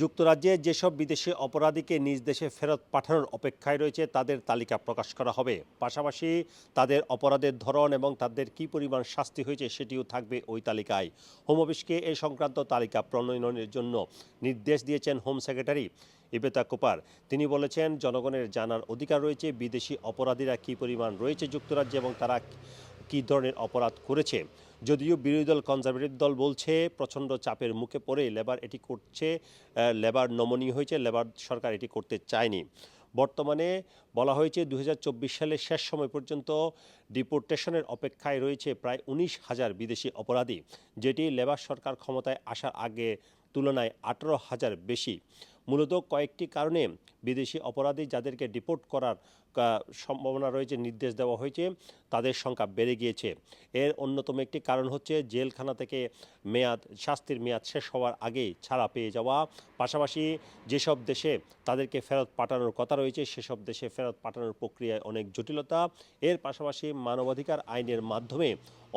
যুক্তরাজ্যে যেসব বিদেশি অপরাধীকে নিজ দেশে ফেরত পাঠানোর অপেক্ষায় রয়েছে, তাদের তালিকা প্রকাশ করা হবে। পাশাপাশি তাদের অপরাধের ধরন এবং তাদের কী পরিমাণ শাস্তি হয়েছে সেটিও থাকবে ওই তালিকায়। হোম অফিসকে এ সংক্রান্ত তালিকা প্রণয়নের জন্য নির্দেশ দিয়েছেন হোম সেক্রেটারি ইবেতা কুপার। তিনি বলেছেন, জনগণের জানার অধিকার রয়েছে, বিদেশি অপরাধীরা কী পরিমাণ রয়েছে যুক্তরাজ্যে এবং তারা কী ধরনের অপরাধ করেছে? যদিও বিরোধী দল কনজারভেটিভ দল বলছে, প্রচণ্ড চাপের মুখে পড়ে লেবার এটি করছে লেবার নমনীয় হয়েছে, লেবার সরকার এটি করতে চায়নি। বর্তমানে বলা হয়েছে দু হাজার চব্বিশ সালের শেষ সময় পর্যন্ত ডিপোর্টেশনের অপেক্ষায় রয়েছে প্রায় উনিশ হাজার বিদেশি অপরাধী, যেটি লেবার সরকার ক্ষমতায় আসার আগে তুলনায় আঠারো হাজার বেশি। মূলত কয়েকটি কারণে বিদেশি অপরাধী যাদেরকে ডিপোর্ট করার সম্ভাবনা রয়েছে, নির্দেশ দেওয়া হয়েছে, তাদের সংখ্যা বেড়ে গিয়েছে। এর অন্যতম একটি কারণ হচ্ছে জেলখানা থেকে মেয়াদ, শাস্তির মেয়াদ শেষ হওয়ার আগেই ছাড়া পেয়ে যাওয়া। পাশাপাশি যেসব দেশে তাদেরকে ফেরত পাঠানোর কথা রয়েছে, সেসব দেশে ফেরত পাঠানোর প্রক্রিয়ায় অনেক জটিলতা। এর পাশাপাশি মানবাধিকার আইনের মাধ্যমে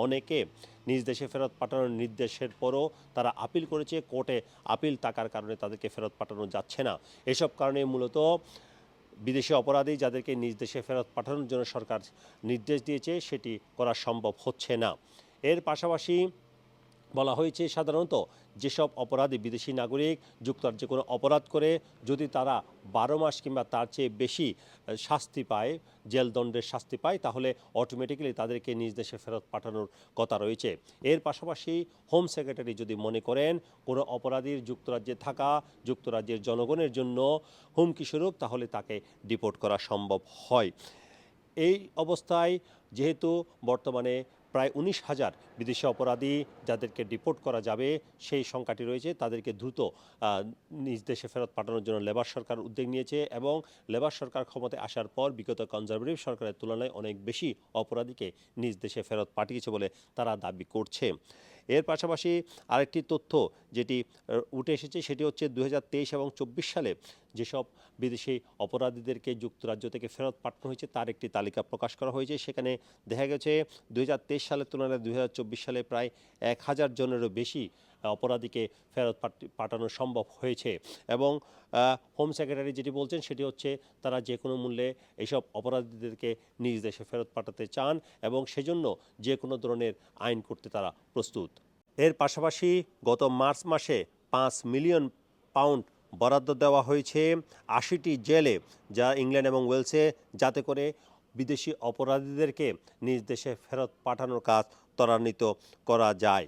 অনেকে নিজ দেশে ফেরত পাঠানোর নির্দেশের পরও তারা আপিল করেছে, কোর্টে আপিল থাকার কারণে তাদেরকে ফেরত পাঠানো যাচ্ছে না। এসব কারণে মূলত বিদেশি অপরাধী যাদেরকে নিজ দেশে ফেরত পাঠানোর জন্য সরকার নির্দেশ দিয়েছে, সেটি করা সম্ভব হচ্ছে না। এর পাশাপাশি বলা হয়েছে সাধারণত যেসব অপরাধী বিদেশি নাগরিক যুক্তরাজ্যে কোনো অপরাধ করে, যদি তারা বারো মাস কিংবা তার চেয়ে বেশি শাস্তি পায়, জেলদণ্ডের শাস্তি পায়, তাহলে অটোমেটিক্যালি তাদেরকে নিজ দেশে ফেরত পাঠানোর কথা রয়েছে। এর পাশাপাশি হোম সেক্রেটারি যদি মনে করেন, কোনো অপরাধীর যুক্তরাজ্যে থাকা, যুক্তরাজ্যের জনগণের জন্য হুমকি স্বরূপ, তাহলে তাকে ডিপোর্ট করা সম্ভব হয়। এই অবস্থায় যেহেতু বর্তমানে প্রায় উনিশ হাজার বিদেশি অপরাধী যাদেরকে ডিপোর্ট করা যাবে, সেই সংখ্যাটি রয়েছে। তাদেরকে দ্রুত নিজ দেশে ফেরত পাঠানোর জন্য লেবার সরকার উদ্যোগ নিয়েছে এবং লেবার সরকার ক্ষমতায় আসার পর বিগত কনজারভেটিভ সরকারের তুলনায় অনেক বেশি অপরাধীকে নিজ দেশে ফেরত পাঠিয়েছে বলে তারা দাবি করছে। এর পাশাপাশি আরেকটি তথ্য যেটি উঠে এসেছে সেটি হচ্ছে দু হাজার তেইশ এবং চব্বিশ সালে যেসব বিদেশি অপরাধীদেরকে যুক্তরাজ্য থেকে ফেরত পাঠানো হয়েছে তার একটি তালিকা প্রকাশ করা হয়েছে। সেখানে দেখা গেছে দু হাজার তেইশ সালের তুলনায় দুই হাজার চব্বিশ সালে প্রায় এক হাজার জনেরও বেশি অপরাধীকে ফেরত পাঠ- পাঠানো সম্ভব হয়েছে। এবং হোম সেক্রেটারি যেটি বলছেন, সেটি হচ্ছে তারা যে কোনো মূল্যে এইসব অপরাধীদেরকে নিজ দেশে ফেরত পাঠাতে চান এবং সেজন্য যে কোনো ধরনের আইন করতে তারা প্রস্তুত। এর পাশাপাশি গত মার্চ মাসে পাঁচ মিলিয়ন পাউন্ড বরাদ্দ দেওয়া হয়েছে আশিটি জেলে, যা ইংল্যান্ড এবং ওয়েলসে যাতে করে বিদেশি অপরাধীদেরকে নিজ দেশে ফেরত পাঠানোর কাজ ত্বরান্বিত করা যায়।